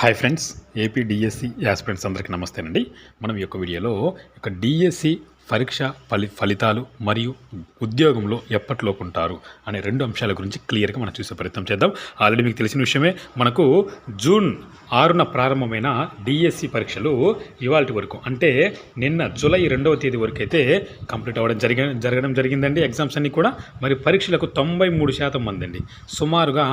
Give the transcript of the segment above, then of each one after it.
Hi friends AP DSC aspirants అందరికీ నమస్తేనండి. మనం ఈ యొక్క వీడియోలో ఒక డిఎస్సి పరీక్ష ఫలి ఫలితాలు మరియు ఉద్యోగంలో ఎప్పటిలోపు ఉంటారు అనే రెండు అంశాల గురించి క్లియర్గా మనం చూసే ప్రయత్నం చేద్దాం. ఆల్రెడీ మీకు తెలిసిన విషయమే మనకు జూన్ ఆరున ప్రారంభమైన డిఎస్సి పరీక్షలు ఇవాళ వరకు అంటే నిన్న జూలై రెండవ తేదీ వరకు అయితే కంప్లీట్ అవ్వడం జరిగ జరగడం జరిగిందండి ఎగ్జామ్స్ అన్నీ కూడా. మరి పరీక్షలకు తొంభై మూడు శాతం మంది అండి. సుమారుగా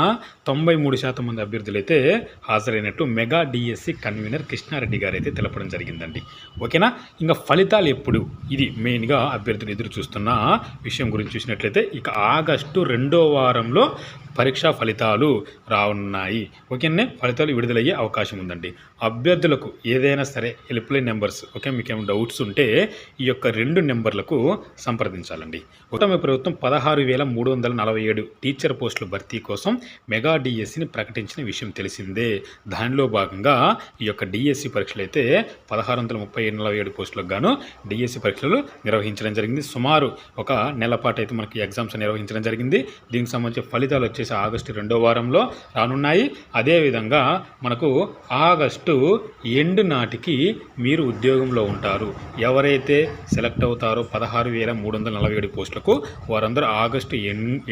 తొంభై మూడు శాతం మంది అభ్యర్థులు అయితే హాజరైనట్టు మెగా డిఎస్సి కన్వీనర్ కృష్ణారెడ్డి గారు అయితే తెలపడం జరిగిందండి. ఓకేనా? ఇంకా ఫలితాలు ఎప్పుడు? ఇది మెయిన్గా అభ్యర్థులు ఎదురు చూస్తున్న విషయం గురించి చూసినట్లయితే ఇక ఆగస్టు రెండో వారంలో పరీక్షా ఫలితాలు రానున్నాయి. ఓకేనే? ఫలితాలు విడుదలయ్యే అవకాశం ఉందండి. అభ్యర్థులకు ఏదైనా సరే హెల్ప్లైన్ నెంబర్స్ ఓకే? మీకు ఏమైనా డౌట్స్ ఉంటే ఈ యొక్క రెండు నెంబర్లకు సంప్రదించాలండి. ఉత్తమ ప్రభుత్వం పదహారు వేల మూడు వందల నలభై ఏడు టీచర్ పోస్టుల భర్తీ కోసం మెగా డిఎస్సిని ప్రకటించిన విషయం తెలిసిందే. దానిలో భాగంగా ఈ యొక్క డిఎస్సి పరీక్షలు అయితే పదహారు వందల ముప్పై ఏడు నలభై ఏడు పోస్టులకు గాను డిఎస్సి పరీక్షలు నిర్వహించడం జరిగింది. సుమారు ఒక నెల పాటు అయితే మనకి ఎగ్జామ్స్ నిర్వహించడం జరిగింది. దీనికి సంబంధించి ఫలితాలు వచ్చేసి ఆగస్టు రెండో వారంలో రానున్నాయి. అదేవిధంగా మనకు ఆగస్టు ఎండు నాటికి మీరు ఉద్యోగంలో ఉంటారు. ఎవరైతే సెలెక్ట్ అవుతారో పదహారు వేల మూడు వందల నలభై ఏడు పోస్టులకు వారందరూ ఆగస్టు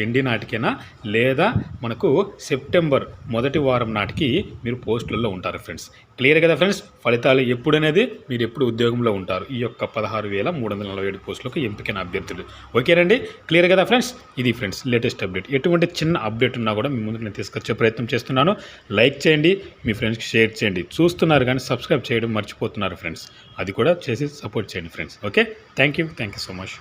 ఎండి నాటికైనా? లేదా మనకు సెప్టెంబర్ మొదటి వారం నాటికి మీరు పోస్టులలో ఉంటారు ఫ్రెండ్స్? క్లియర్ కదా ఫ్రెండ్స్? ఫలితాలు ఎప్పుడనేది మీరు ఎప్పుడు ఉద్యోగంలో ఉంటారు? ఈ యొక్క పదహారు వేల మూడు మూడు వందల నలభై ఏడు పోస్టులకు ఎంపికైన అభ్యర్థులు. ఓకేనండి క్లియర్ కదా ఫ్రెండ్స్? ఇది ఫ్రెండ్స్ లేటెస్ట్ అప్డేట్. ఎటువంటి చిన్న అప్డేట్ ఉన్నా కూడా మీ ముందుకు నేను తీసుకొచ్చే ప్రయత్నం చేస్తున్నాను. లైక్ చేయండి మీ ఫ్రెండ్స్కి షేర్ చేయండి. చూస్తున్నారు కానీ సబ్స్క్రైబ్ చేయడం మర్చిపోతున్నారు ఫ్రెండ్స్. అది కూడా చేసి సపోర్ట్ చేయండి friends. Okay? Thank you thank you so much.